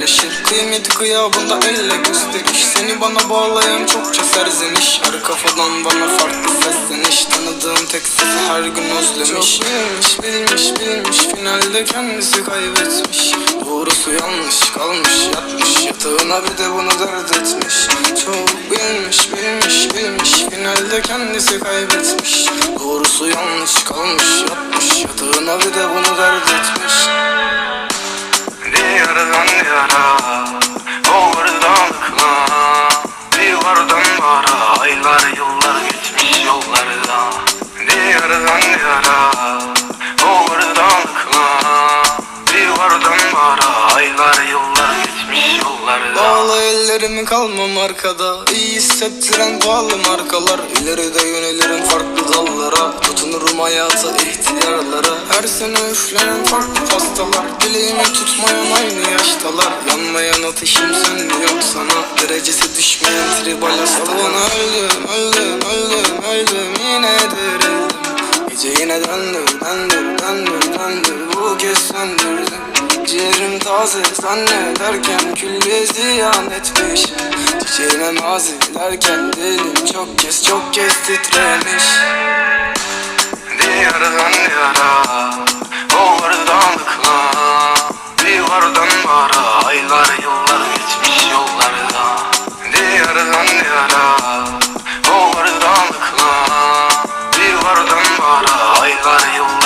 Leşir kıymeti kıyabında elle gösteriş. Seni bana bağlayan çokça serzeniş. Her kafadan bana farklı sesleniş. Tanıdığım tek sesi her gün özlemiş. Çok bilmiş bilmiş bilmiş. Finalde kendisi kaybetmiş. Doğrusu yanlış kalmış yatmış. Yatağına bir de bunu dert etmiş. Çok bilmiş bilmiş bilmiş. Finalde kendisi kaybetmiş. Doğrusu yanlış kalmış yatmış. Yatağına bir de bunu dert etmiş Diyardan diyara Ovurdan kına. Divardan bara Aylar yıllar geçmiş yollarda Bağlı ellerimi kalmam arkada. İyi hissettiren pahalı markalar. İleride yönelirim farklı dallara. Tutunurum hayata ihtiyarlara. Her sene üflenen farklı pastalar. Dileğimi tutmayan aynı yaştalar. Yanmayan ateşim sönmüyor sana. Derecesi düşmeyen tribal hastalan Öldüm öldüm öldüm öldüm. Yine dirildim Gece yine döndür döndür döndür döndür Bu kez söndürdüm Ciğerim taze zannederken külli ziyan etmişim Çiçeğine mazi derken dilim çok kez çok kez titremiş var yollar